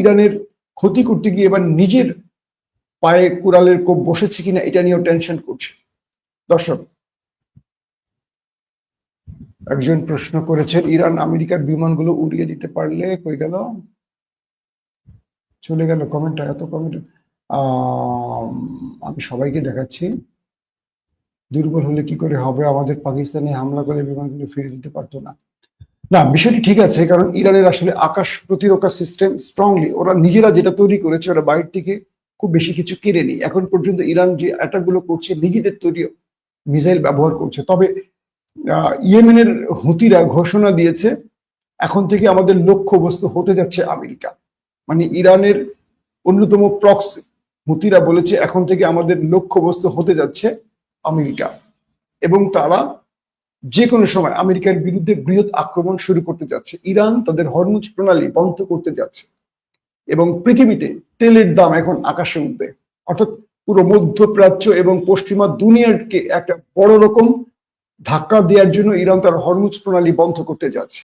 ইরানের ক্ষতি করতে গিয়ে এবার নিজের পায়ে কুড়ালের কোপ বসেছে কিনা এটা নিয়েও টেনশন করছে। দর্শক, একজন প্রশ্ন করেছেন, ইরান আমেরিকার বিমানগুলো উড়িয়ে দিতে পারলে কই গেল? চলে গেল কমেন্টটা এত কমেন্ট আমি সবাইকে দেখাচ্ছি। দুর্বল হলে কি করে হবে? আমাদের পাকিস্তানে হামলা করে বিমানগুলো ফিরে দিতে পারতো না। না, বিষয়টি ঠিক আছে, কারণ ইরানের আসলে আকাশ প্রতিরক্ষা সিস্টেম স্ট্রংলি ওরা নিজেরা যেটা তৈরি করেছে, ওরা বাইরে থেকে খুব বেশি কিছু কেড়েনি এখন পর্যন্ত ইরান যে অ্যাটাকগুলো করছে, নিজেদের তৈরি মিসাইল ব্যবহার করছে। তবে ইয়েমেনের হুতিরা ঘোষণা দিয়েছে, এখন থেকে আমাদের লক্ষ্য লক্ষ্যবস্তু হতে যাচ্ছে আমেরিকা। মানে ইরানের অন্যতম প্রক্সি হুতিরা বলেছে, এখন থেকে আমাদের লক্ষ্য লক্ষ্যবস্তু হতে যাচ্ছে আমেরিকা। এবং তারা যে কোনো সময় আমেরিকার বিরুদ্ধে বৃহৎ আক্রমণ শুরু করতে যাচ্ছে। ইরান তাদের হরমুজ প্রণালী বন্ধ করতে যাচ্ছে এবং পৃথিবীতে তেলের দাম এখন আকাশে উঠবে। অর্থাৎ পুরো মধ্যপ্রাচ্য এবং পশ্চিমা দুনিয়াকে একটা বড় রকম ধাক্কা দেওয়ার জন্য ইরান তার হরমুজ প্রণালী বন্ধ করতে যাচ্ছে।